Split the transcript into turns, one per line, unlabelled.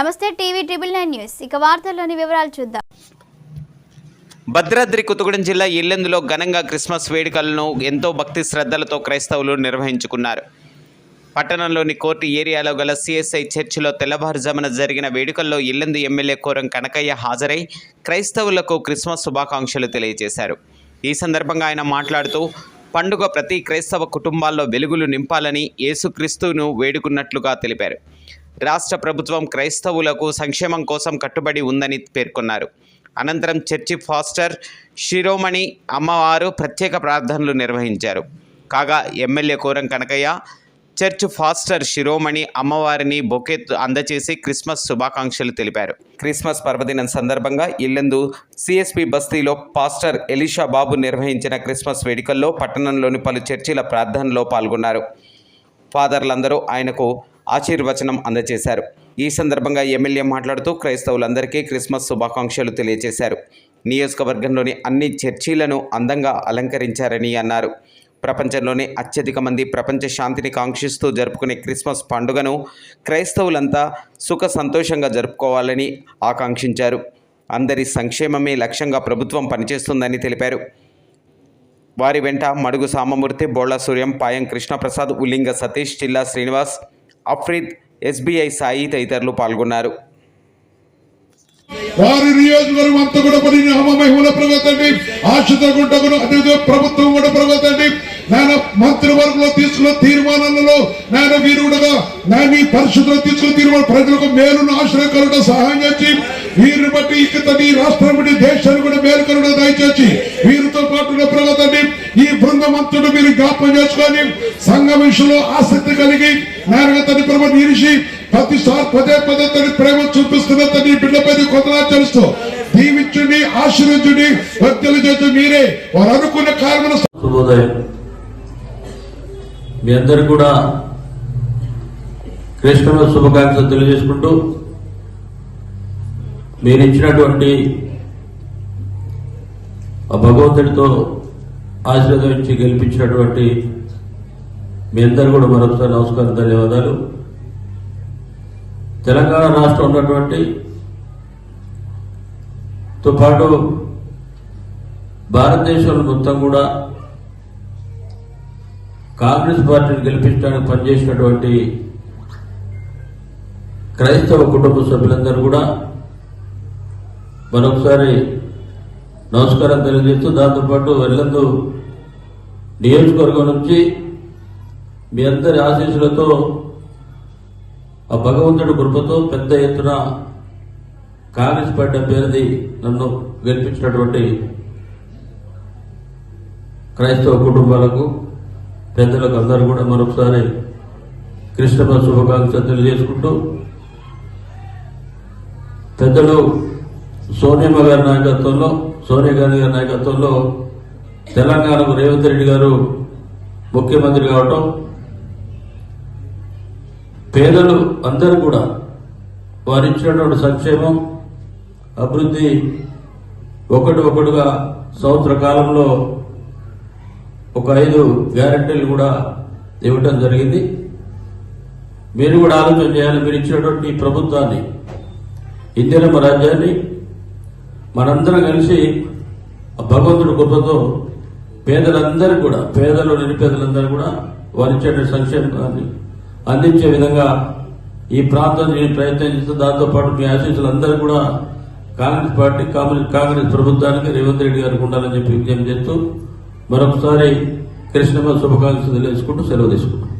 నమస్తే TV triple nine news. ఇక వార్తల్లోని వివరాలు చూద్దాం.
భద్రాద్రి కొత్తగూడెం జిల్లా ఇల్లెందులో ఘనంగా క్రిస్మస్ వేడుకలను ఎంతో భక్తి శ్రద్ధలతో క్రైస్తవులు నిర్వహించుకున్నారు. పట్టణంలోని కోర్టు ఏరియాలో గల సిఎస్ఐ చర్చిలో తెల్లవారుజామున జరిగిన వేడుకల్లో ఇల్లెందు ఎమ్మెల్యే కోరం కనకయ్య హాజరై క్రైస్తవులకు క్రిస్మస్ శుభాకాంక్షలు తెలియజేశారు. ఈ సందర్భంగా ఆయన మాట్లాడుతూ పండుగ ప్రతి క్రైస్తవ కుటుంబాల్లో వెలుగులు నింపాలని యేసుక్రీస్తును వేడుకున్నట్లుగా తెలిపారు. రాష్ట్ర ప్రభుత్వం క్రైస్తవులకు సంక్షేమం కోసం కట్టుబడి ఉందని పేర్కొన్నారు. అనంతరం చర్చి ఫాస్టర్ శిరోమణి అమ్మవారు ప్రత్యేక ప్రార్థనలు నిర్వహించారు. కాగా MLA Koram Kanakaiah church pastor Shiromani అమ్మవారిని బొకెత్ అందచేసి క్రిస్మస్ శుభాకాంక్షలు తెలిపారు. క్రిస్మస్ పర్వదినం సందర్భంగా ఇల్లందు సిఎస్పి బస్తీలో పాస్టర్ ఎలిషా బాబు నిర్వహించిన క్రిస్మస్ వేడుకల్లో పట్టణంలోని పలు చర్చిల ప్రార్థనలో పాల్గొన్నారు. ఫాదర్లందరూ ఆయనకు ఆశీర్వచనం అందజేశారు. ఈ సందర్భంగా ఎమ్మెల్యే మాట్లాడుతూ క్రైస్తవులందరికీ క్రిస్మస్ శుభాకాంక్షలు తెలియజేశారు. నియోజకవర్గంలోని అన్ని చర్చీలను అందంగా అలంకరించారని అన్నారు. ప్రపంచంలోనే అత్యధిక మంది ప్రపంచ శాంతిని కాంక్షిస్తూ జరుపుకునే క్రిస్మస్ పండుగను క్రైస్తవులంతా సుఖ సంతోషంగా జరుపుకోవాలని ఆకాంక్షించారు. అందరి సంక్షేమమే లక్ష్యంగా ప్రభుత్వం పనిచేస్తుందని తెలిపారు. వారి వెంట మడుగు సామమూర్తి బోళ్ళ సూర్యం పాయం కృష్ణప్రసాద్ ఉల్లింగ సతీష్ చిల్లా శ్రీనివాస్ అఫ్రీద్ ఎస్బీఐ సాయి తదితరులు పాల్గొన్నారు.
వారి నియోజకవర్గం అంతా కూడా పడి మహిమల ప్రవర్తండి ఆశ్రితకుంటకును అదే ప్రభుత్వం కూడా ప్రవర్తండి నేను మంత్రివర్గంలో తీసుకున్న తీర్మానాలలో నేను వీరు కూడా పరిశుద్ధ తీసుకుని పరిస్థితుల్లో ప్రజలకు మేలును ఆశ్రయకరుడ సహాయం చేసి వీరిని బట్టి ఇక్కడ ఈ రాష్ట్రం బట్టి దేశాన్ని కూడా మేలు కరుడ దయచేసి వీరితో పాటు ప్రగతండి ఈ బృందమంతుడు మీరు జ్ఞాపకం చేసుకొని సంఘం విషయంలో ఆసక్తి కలిగి నేను తన ప్రభు నిలిచి ప్రతిసారి పదే పదే తన ప్రేమ చూపిస్తున్న తన బిడ్డపై కొందరాచరిస్తూ దీవించుని ఆశీర్వదించుని భక్తులు చేస్తూ మీరే వారు అనుకున్న కారణం
శుభోదయం. మీ అందరు కూడా క్రిస్టమస్ శుభాకాంక్షలు తెలియజేసుకుంటూ మీరు ఇచ్చినటువంటి ఆ భగవంతుడితో ఆశీర్వదించి గెలిపించినటువంటి మీ అందరు కూడా మరొకసారి నమస్కారం ధన్యవాదాలు. తెలంగాణ రాష్ట్రం ఉన్నటువంటి తో పాటు భారతదేశంలో మొత్తం కూడా కాంగ్రెస్ పార్టీని గెలిపించడానికి పనిచేసినటువంటి క్రైస్తవ కుటుంబ సభ్యులందరూ కూడా మరొకసారి నమస్కారం తెలియజేస్తూ దాంతోపాటు వెళ్ళందు నియోజకవర్గం నుంచి మీ అందరి ఆశీస్సులతో ఆ భగవంతుడి కృపతో పెద్ద ఎత్తున కాంగ్రెస్ పార్టీ అభ్యర్థి నన్ను గెలిపించినటువంటి క్రైస్తవ కుటుంబాలకు పెద్దలకు అందరూ కూడా మరొకసారి క్రిస్టమస్ శుభాకాంక్షలు తెలియజేసుకుంటూ పెద్దలు సోనియమ్మ గారి నాయకత్వంలో సోనియా గాంధీ గారి నాయకత్వంలో తెలంగాణకు రేవంత్ రెడ్డి గారు ముఖ్యమంత్రి కావటం పేదలు అందరూ కూడా వారు ఇచ్చినటువంటి సంక్షేమం అభివృద్ధి ఒకటి ఒకటిగా సంవత్సర కాలంలో ఒక ఐదు గ్యారెంటీలు కూడా ఇవ్వటం జరిగింది. మీరు కూడా ఆలోచన చేయాలి మీరు ఇచ్చినటువంటి ప్రభుత్వాన్ని ఇందిరమ్మ రాజ్యాన్ని మనందరం కలిసి భగవంతుడి కృపతో పేదలందరూ కూడా పేదలు నిరుపేదలందరూ కూడా వారు ఇచ్చేటువంటి సంక్షేమాన్ని అందించే విధంగా ఈ ప్రాంతం నేను ప్రయత్నం దాంతోపాటు మీ ఆశీస్సులందరూ కూడా కాంగ్రెస్ పార్టీ కాంగ్రెస్ కాంగ్రెస్ ప్రభుత్వానికి రేవంత్ రెడ్డి గారికి ఉండాలని చెప్పి విజ్ఞప్తి చేస్తూ మరొకసారి కృష్ణమ్మ శుభాకాంక్షలు తెలియజేసుకుంటూ సెలవు తీసుకుంటాం